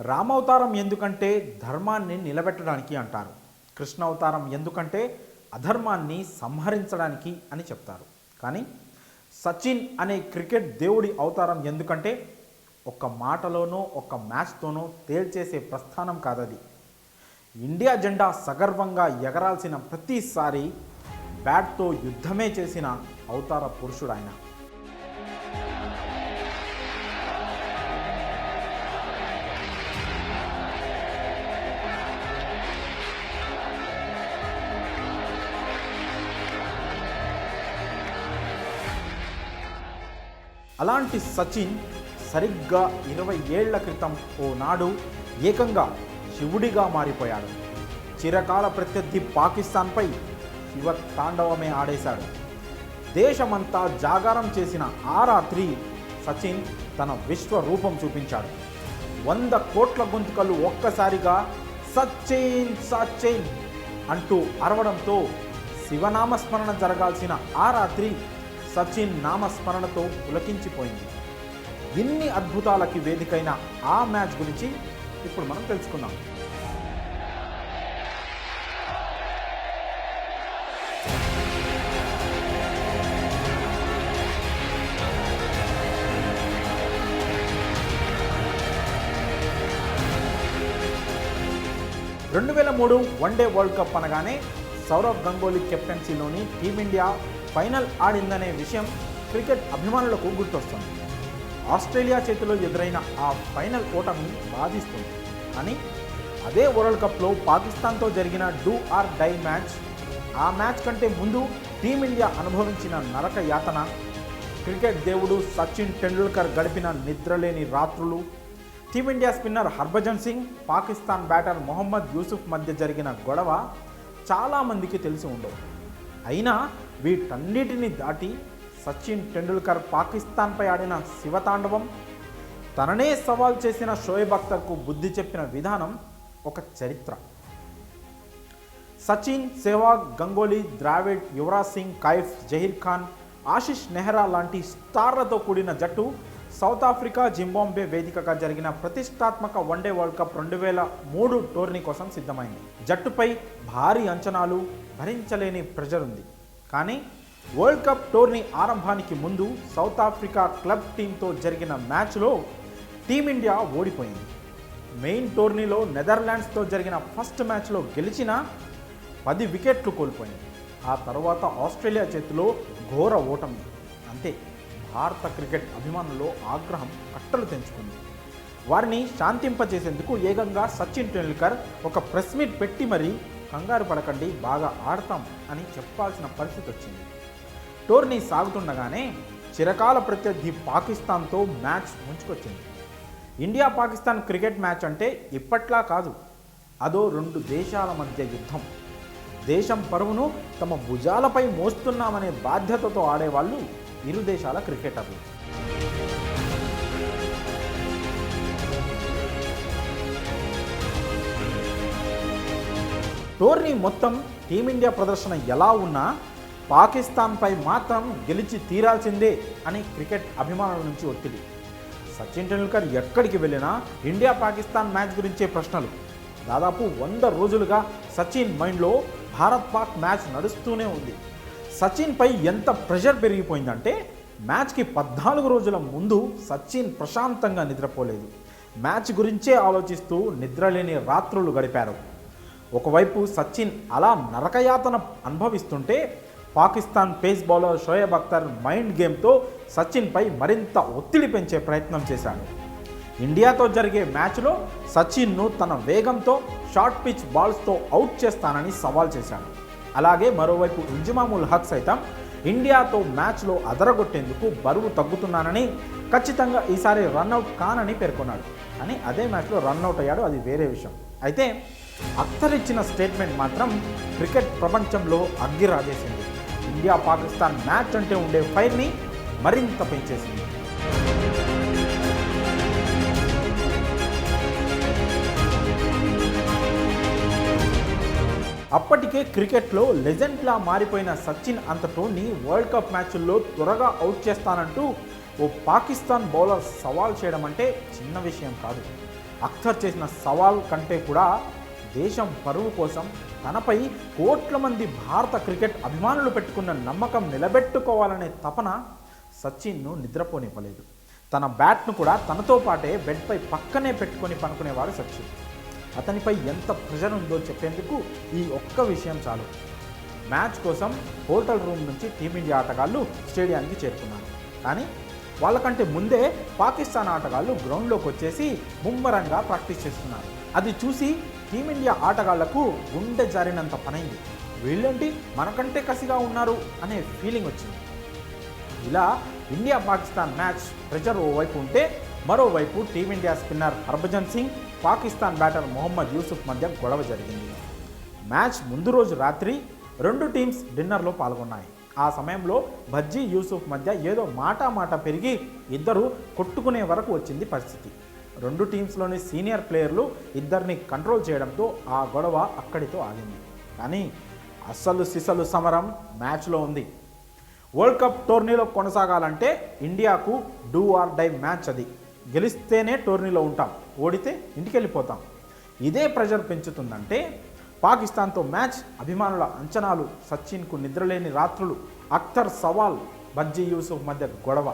రామవతారం ఎందుకంటే ధర్మాన్ని నిలబెట్టడానికి అంటారు. కృష్ణ అవతారం ఎందుకంటే అధర్మాన్ని సంహరించడానికి అని చెప్తారు. కానీ సచిన్ అనే క్రికెట్ దేవుడి అవతారం ఎందుకంటే ఒక్క మాటలోనో ఒక్క మ్యాచ్తోనో తేల్చేసే ప్రస్థానం కాదది. ఇండియా జెండా సగర్వంగా ఎగరాల్సిన ప్రతిసారి బ్యాట్తో యుద్ధమే చేసిన అవతార పురుషుడు ఆయన. అలాంటి సచిన్ సరిగ్గా ఇరవై ఏళ్ళ క్రితం ఓనాడు ఏకంగా శివుడిగా మారిపోయాడు. చిరకాల ప్రత్యర్థి పాకిస్తాన్పై శివ తాండవమే ఆడేశాడు. దేశమంతా జాగారం చేసిన ఆ రాత్రి సచిన్ తన విశ్వ రూపం చూపించాడు. వంద కోట్ల గొంతుకలు ఒక్కసారిగా సచిన్ సచిన్ అంటూ అరవడంతో శివనామస్మరణ జరగాల్సిన ఆ రాత్రి సచిన్ నామస్మరణతో పులకించిపోయింది. ఇన్ని అద్భుతాలకి వేదికైన ఆ మ్యాచ్ గురించి ఇప్పుడు మనం తెలుసుకుందాం. రెండు వేల మూడు వన్డే వరల్డ్ కప్ అనగానే సౌరవ్ గంగోలీ కెప్టెన్సీలోని టీమిండియా ఫైనల్ ఆడిందనే విషయం క్రికెట్ అభిమానులకు గుర్తొస్తుంది. ఆస్ట్రేలియా చేతిలో ఎదురైన ఆ ఫైనల్ ఓటమి బాధిస్తుంది. కానీ అదే వరల్డ్ కప్లో పాకిస్తాన్తో జరిగిన డూ ఆర్ డై మ్యాచ్ ఆ మ్యాచ్ కంటే ముందు టీమిండియా అనుభవించిన నరక యాతన క్రికెట్ దేవుడు సచిన్ టెండూల్కర్ గడిపిన నిద్రలేని రాత్రులు team India spinner Harbhajan Singh Pakistan batter Mohammad Yousuf మధ్య జరిగిన గొడవ చాలామందికి తెలిసి ఉండవు. అయినా వీటన్నిటిని దాటి సచిన్ టెండూల్కర్ పాకిస్తాన్పై ఆడిన శివతాండవం తననే సవాల్ చేసిన షోయబ్ అఖ్తర్కు బుద్ధి చెప్పిన విధానం ఒక చరిత్ర. సచిన్ సెహ్వాగ్ గంగోలీ ద్రావిడ్ యువరాజ్ సింగ్ కైఫ్ జహీర్ ఖాన్ ఆశిష్ నెహ్రా లాంటి స్టార్లతో కూడిన జట్టు సౌత్ ఆఫ్రికా జింబాంబే వేదికగా జరిగిన ప్రతిష్టాత్మక వన్డే వరల్డ్ కప్ రెండు వేల మూడు టోర్నీ కోసం సిద్ధమైంది. జట్టుపై భారీ అంచనాలు భరించలేని ప్రెజర్ ఉంది. కానీ వరల్డ్ కప్ టోర్నీ ఆరంభానికి ముందు సౌత్ ఆఫ్రికా క్లబ్ టీంతో జరిగిన మ్యాచ్లో టీమిండియా ఓడిపోయింది. మెయిన్ టోర్నీలో నెదర్లాండ్స్తో జరిగిన ఫస్ట్ మ్యాచ్లో గెలిచిన పది వికెట్లు కోల్పోయింది. ఆ తర్వాత ఆస్ట్రేలియా చేతిలో ఘోర ఓటమి. అంతే. భారత క్రికెట్ అభిమానుల్లో ఆగ్రహం కట్టలు తెంచుకుంది. వారిని శాంతింపజేసేందుకు ఏకంగా సచిన్ టెండూల్కర్ ఒక ప్రెస్ మీట్ పెట్టి మరీ కంగారు పడకండి బాగా ఆడతాం అని చెప్పాల్సిన పరిస్థితి వచ్చింది. టోర్నీ సాగుతుండగానే చిరకాల ప్రత్యర్థి పాకిస్తాన్తో మ్యాచ్ ముంచుకొచ్చింది. ఇండియా పాకిస్తాన్ క్రికెట్ మ్యాచ్ అంటే ఇప్పట్లా కాదు అదో రెండు దేశాల మధ్య యుద్ధం. దేశం పరువును తమ భుజాలపై మోస్తున్నామనే బాధ్యతతో ఆడేవాళ్ళు ఇరు దేశాల క్రికెటర్లు. టోర్నీ మొత్తం టీమిండియా ప్రదర్శన ఎలా ఉన్నా పాకిస్తాన్పై మాత్రం గెలిచి తీరాల్సిందే అని క్రికెట్ అభిమానుల నుంచి ఒత్తిడి. సచిన్ టెండూల్కర్ ఎక్కడికి వెళ్ళినా ఇండియా పాకిస్తాన్ మ్యాచ్ గురించే ప్రశ్నలు. దాదాపు వంద రోజులుగా సచిన్ మైండ్లో భారత్ పాక్ మ్యాచ్ నడుస్తూనే ఉంది. సచిన్పై ఎంత ప్రెషర్ పెరిగిపోయిందంటే మ్యాచ్కి పద్నాలుగు రోజుల ముందు సచిన్ ప్రశాంతంగా నిద్రపోలేదు. మ్యాచ్ గురించే ఆలోచిస్తూ నిద్రలేని రాత్రులు గడిపారు. ఒకవైపు సచిన్ అలా నరకయాతన అనుభవిస్తుంటే Pakistan pace bowler Shoaib Akhtar mind గేమ్తో సచిన్పై మరింత ఒత్తిడి పెంచే ప్రయత్నం చేశాడు. ఇండియాతో జరిగే మ్యాచ్లో సచిన్ను తన వేగంతో షార్ట్ పిచ్ బాల్స్తో అవుట్ చేస్తానని సవాల్ చేశాడు. అలాగే మరోవైపు ఇంజమాముల్ హక్ సైతం ఇండియాతో మ్యాచ్లో అదరగొట్టేందుకు బరువు తగ్గుతున్నానని ఖచ్చితంగా ఈసారి రన్అట్ కానని పేర్కొన్నాడు. అని అదే మ్యాచ్లో రన్అట్ అయ్యాడు అది వేరే విషయం. అయితే అక్తర్ ఇచ్చిన స్టేట్మెంట్ మాత్రం క్రికెట్ ప్రపంచంలో అగ్గి రాజేసింది. ఇండియా పాకిస్తాన్ మ్యాచ్ అంటే ఉండే ఫైర్ని మరింత పెంచేసింది. అప్పటికే క్రికెట్లో లెజెండ్లా మారిపోయిన సచిన్ అంతటోని వరల్డ్ కప్ మ్యాచ్ల్లో త్వరగా అవుట్ చేస్తానంటూ ఓ పాకిస్తాన్ బౌలర్ సవాల్ చేయడం అంటే చిన్న విషయం కాదు. అఖ్తర్ చేసిన సవాల్ కంటే కూడా దేశం పరువు కోసం తనపై కోట్ల మంది భారత క్రికెట్ అభిమానులు పెట్టుకున్న నమ్మకం నిలబెట్టుకోవాలనే తపన సచిన్ను నిద్రపోనివ్వలేదు. తన బ్యాట్ను కూడా తనతో పాటే బెడ్పై పక్కనే పెట్టుకొని పనుకునేవాడు సచిన్. అతనిపై ఎంత ప్రెషర్ ఉందో చెప్పేందుకు ఈ ఒక్క విషయం చాలు. మ్యాచ్ కోసం హోటల్ రూమ్ నుంచి టీమిండియా ఆటగాళ్ళు స్టేడియానికి చేరుకున్నారు. కానీ వాళ్ళకంటే ముందే పాకిస్తాన్ ఆటగాళ్ళు గ్రౌండ్లోకి వచ్చేసి ముమ్మరంగా ప్రాక్టీస్ చేస్తున్నారు. అది చూసి టీమిండియా ఆటగాళ్ళకు గుండె జారినంత పనైంది. వీళ్ళేంటి మనకంటే కసిగా ఉన్నారు అనే ఫీలింగ్ వచ్చింది. ఇలా ఇండియా పాకిస్తాన్ మ్యాచ్ ప్రెజర్ ఓవైపు ఉంటే మరోవైపు team India spinner Harbhajan Singh Pakistan batter Mohammad Yousuf మధ్య గొడవ జరిగింది. మ్యాచ్ ముందు రోజు రాత్రి రెండు టీమ్స్ డిన్నర్లో పాల్గొన్నాయి. ఆ సమయంలో భజ్జీ యూసుఫ్ మధ్య ఏదో మాట మాట పెరిగి ఇద్దరు కొట్టుకునే వరకు వచ్చింది పరిస్థితి. రెండు టీమ్స్లోని సీనియర్ ప్లేయర్లు ఇద్దరిని కంట్రోల్ చేయడంతో ఆ గొడవ అక్కడితో ఆగింది. కానీ అస్సలు సిసలు సమరం మ్యాచ్లో ఉంది. వరల్డ్ కప్ టోర్నీలో కొనసాగాలంటే ఇండియాకు డూ ఆర్ డై మ్యాచ్ అది. గెలిస్తేనే టోర్నీలో ఉంటాం ఓడితే ఇంటికి వెళ్ళిపోతాం ఇదే ప్రెషర్ పెంచుతుందంటే పాకిస్తాన్తో మ్యాచ్ అభిమానుల అంచనాలు సచిన్కు నిద్రలేని రాత్రులు అఖ్తర్ సవాల్ బజ్జీ యూసుఫ్ మధ్య గొడవ.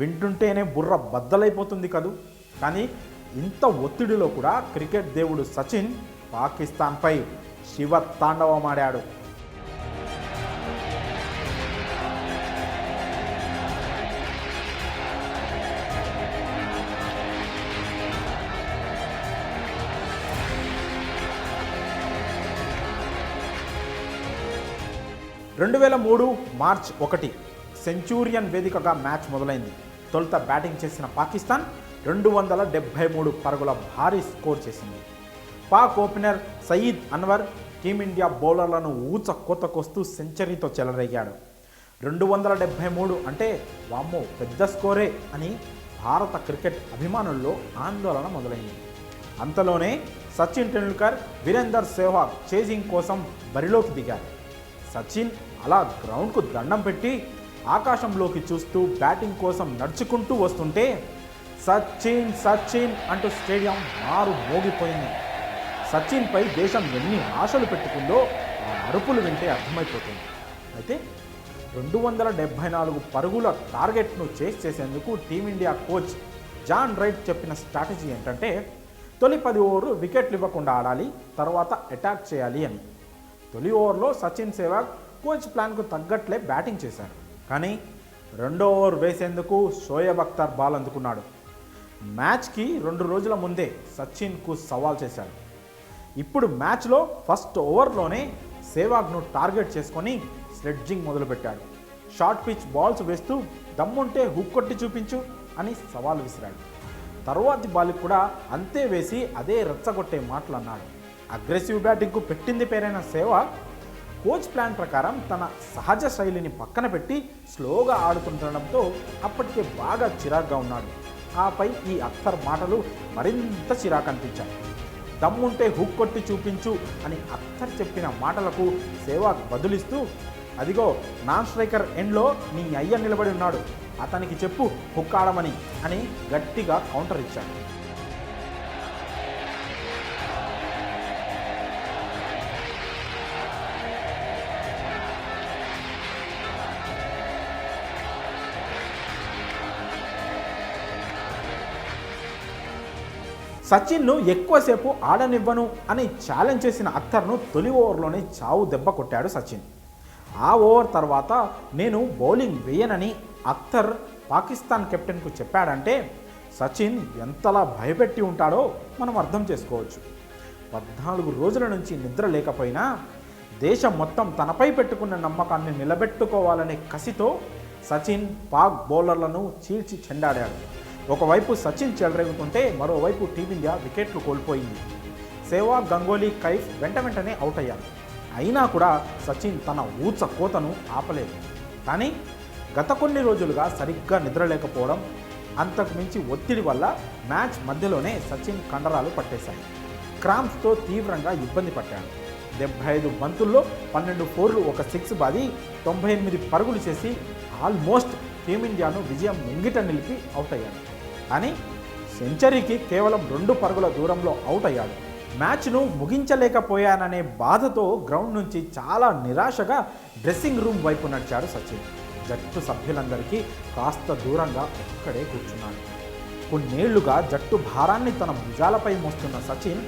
వింటుంటేనే బుర్ర బద్దలైపోతుంది కదూ. కానీ ఇంత ఒత్తిడిలో కూడా క్రికెట్ దేవుడు సచిన్ పాకిస్తాన్పై శివ తాండవమాడాడు. రెండు వేల మూడు మార్చ్ ఒకటి సెంచూరియన్ వేదికగా మ్యాచ్ మొదలైంది. తొలుత బ్యాటింగ్ చేసిన పాకిస్తాన్ రెండు వందల డెబ్భై మూడు పరుగుల భారీ స్కోర్ చేసింది. Pak opener Saeed Anwar team India బౌలర్లను ఊచ కోతకొస్తూ సెంచరీతో చెలరేగాడు. రెండు వందల డెబ్భై మూడు అంటే వామ్మో పెద్ద స్కోరే అని భారత క్రికెట్ అభిమానుల్లో ఆందోళన మొదలైంది. అంతలోనే సచిన్ టెండూల్కర్ వీరేందర్ సెహ్వాగ్ చేజింగ్ కోసం బరిలోకి దిగారు. సచిన్ అలా గ్రౌండ్కు దండం పెట్టి ఆకాశంలోకి చూస్తూ బ్యాటింగ్ కోసం నడుచుకుంటూ వస్తుంటే సచిన్ సచిన్ అంటూ స్టేడియం మారు మోగిపోయింది. సచిన్పై దేశం ఎన్ని ఆశలు పెట్టుకుందో ఆ అరుపులు వింటే అర్థమైపోతుంది. అయితే రెండు వందల డెబ్భై నాలుగు పరుగుల టార్గెట్ను చేస్ చేసేందుకు team India coach John Wright చెప్పిన స్ట్రాటజీ ఏంటంటే తొలి పది ఓవర్లు వికెట్లు ఇవ్వకుండా ఆడాలి తర్వాత అటాక్ చేయాలి అని. తొలి ఓవర్లో సచిన్ సేవాగ్ కోచ్ ప్లాన్కు తగ్గట్లే బ్యాటింగ్ చేశారు. కానీ రెండో ఓవర్ వేసేందుకు షోయబ్ అఖ్తర్ బాల్ అందుకున్నాడు. మ్యాచ్కి రెండు రోజుల ముందే సచిన్కు సవాల్ చేశాడు ఇప్పుడు మ్యాచ్లో ఫస్ట్ ఓవర్లోనే సేవాగ్ను టార్గెట్ చేసుకొని స్లెడ్జింగ్ మొదలుపెట్టాడు. షార్ట్ పిచ్ బాల్స్ వేస్తూ దమ్ముంటే హుక్ కొట్టి చూపించు అని సవాల్ విసిరాడు. తరువాతి బాల్కి కూడా అంతే వేసి అదే రెచ్చగొట్టే మాటలు అన్నాడు అగ్రెసివ్ బ్యాటింగ్కు పెట్టింది పేరైన సేవాగ్ కోచ్ ప్లాన్ ప్రకారం తన సహజ శైలిని పక్కన పెట్టి స్లోగా ఆడుతుండడంతో అప్పటికే బాగా చిరాగ్గా ఉన్నాడు. ఆపై ఈ అఖ్తర్ మాటలు మరింత చిరాకు అనిపించాయి. దమ్ముంటే హుక్ కొట్టి చూపించు అని అఖ్తర్ చెప్పిన మాటలకు సేవాగ్ బదులిస్తూ అదిగో నాన్ స్ట్రైకర్ ఎండ్లో నీ అయ్య నిలబడి ఉన్నాడు. అతనికి చెప్పు హుక్ ఆడమని అని గట్టిగా కౌంటర్ ఇచ్చాడు. సచిన్ను ఎక్కువసేపు ఆడనివ్వను అని ఛాలెంజ్ చేసిన అత్తర్ను తొలి ఓవర్లోనే చావు దెబ్బ కొట్టాడు సచిన్. ఆ ఓవర్ తర్వాత నేను బౌలింగ్ వేయనని అత్తర్ పాకిస్తాన్ కెప్టెన్కు చెప్పాడంటే సచిన్ ఎంతలా భయపెట్టి ఉంటాడో మనం అర్థం చేసుకోవచ్చు. పద్నాలుగు రోజుల నుంచి నిద్ర లేకపోయినా దేశం మొత్తం తనపై పెట్టుకున్న నమ్మకాన్ని నిలబెట్టుకోవాలనే కసితో సచిన్ పాక్ బౌలర్లను చీల్చి చెండాడాడు. ఒకవైపు సచిన్ చెలరేగుతుంటే మరోవైపు టీమిండియా వికెట్లు కోల్పోయింది. సేవాగ్ గంగోలీ కైఫ్ వెంట వెంటనే అవుట్ అయ్యారు. అయినా కూడా సచిన్ తన ఊచ కోతను ఆపలేదు. కానీ గత కొన్ని రోజులుగా సరిగ్గా నిద్రలేకపోవడం అంతకు మించి ఒత్తిడి వల్ల మ్యాచ్ మధ్యలోనే సచిన్ కండరాలు పట్టేశాయి. క్రాంప్స్తో తీవ్రంగా ఇబ్బంది పట్టాడు డెబ్బై ఐదు బంతుల్లో పన్నెండు ఫోర్లు ఒక సిక్స్ బాది తొంభై ఎనిమిది పరుగులు చేసి ఆల్మోస్ట్ టీమిండియాను విజయం ముంగిట నిలిపి అవుట్ అయ్యాడు. అని సెంచరీకి కేవలం రెండు పరుగుల దూరంలో అవుట్ అయ్యాడు. మ్యాచ్ను ముగించలేకపోయాననే బాధతో గ్రౌండ్ నుంచి చాలా నిరాశగా డ్రెస్సింగ్ రూమ్ వైపు నడిచాడు సచిన్. జట్టు సభ్యులందరికీ కాస్త దూరంగా ఒక్కడే కూర్చున్నాడు. కొన్నేళ్ళుగా జట్టు భారాన్ని తన భుజాలపై మోస్తున్న సచిన్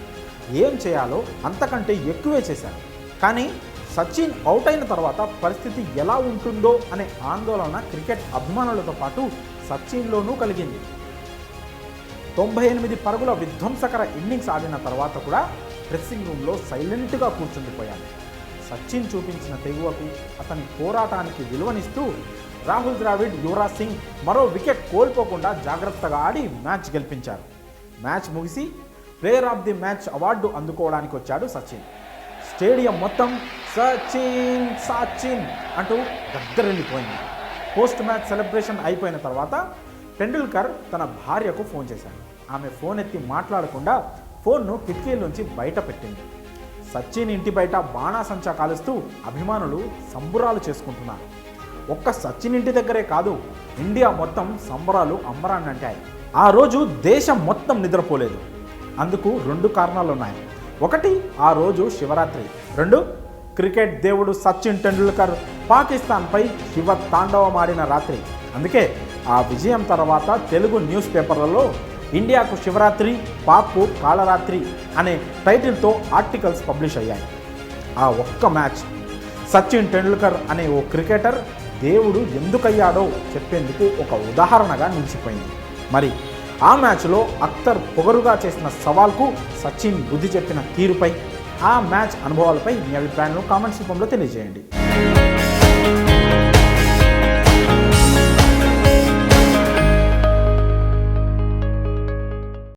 ఏం చేయాలో అంతకంటే ఎక్కువే చేశాడు. కానీ సచిన్ అవుట్ అయిన తర్వాత పరిస్థితి ఎలా ఉంటుందో అనే ఆందోళన క్రికెట్ అభిమానులతో పాటు సచిన్లోనూ కలిగింది. తొంభై ఎనిమిది పరుగుల విధ్వంసకర ఇన్నింగ్స్ ఆడిన తర్వాత కూడా డ్రెస్సింగ్ రూమ్లో సైలెంట్గా కూర్చుండిపోయాడు. సచిన్ చూపించిన తెగువకు అతని పోరాటానికి విలువనిస్తూ రాహుల్ ద్రావిడ్ యువరాజ్ సింగ్ మరో వికెట్ కోల్పోకుండా జాగ్రత్తగా ఆడి మ్యాచ్ గెలిపించారు. Match ముగిసి player of the match award అందుకోవడానికి వచ్చాడు సచిన్. స్టేడియం మొత్తం సచిన్ సచిన్ అంటూ దగ్గరెళ్ళిపోయింది. పోస్ట్ మ్యాచ్ సెలబ్రేషన్ అయిపోయిన తర్వాత టెండూల్కర్ తన భార్యకు ఫోన్ చేశాడు. ఆమె ఫోన్ ఎత్తి మాట్లాడకుండా ఫోన్ను కిటికీలోంచి బయట పెట్టింది. సచిన్ ఇంటి బయట బాణాసంచా కాలుస్తూ అభిమానులు సంబురాలు చేసుకుంటున్నారు. ఒక్క సచిన్ ఇంటి దగ్గరే కాదు ఇండియా మొత్తం సంబరాలు అంబరాన్నంటాయి ఆ రోజు దేశం మొత్తం నిద్రపోలేదు. అందుకు రెండు కారణాలు ఉన్నాయి ఒకటి ఆ రోజు శివరాత్రి. రెండు క్రికెట్ దేవుడు సచిన్ టెండూల్కర్ పాకిస్తాన్పై శివ తాండవమాడిన రాత్రి. అందుకే ఆ విజయం తర్వాత తెలుగు న్యూస్ పేపర్లలో ఇండియాకు శివరాత్రి పాపు కాళరాత్రి అనే టైటిల్తో ఆర్టికల్స్ పబ్లిష్ అయ్యాయి. ఆ ఒక్క మ్యాచ్ సచిన్ టెండూల్కర్ అనే ఓ క్రికెటర్ దేవుడు ఎందుకయ్యాడో చెప్పేందుకు ఒక ఉదాహరణగా నిలిచిపోయింది. మరి ఆ మ్యాచ్లో అఖ్తర్ పొగరుగా చేసిన సవాల్కు సచిన్ బుద్ధి చెప్పిన తీరుపై ఆ మ్యాచ్ అనుభవాలపై మీ అభిప్రాయాలను కామెంట్స్ రూపంలో తెలియజేయండి.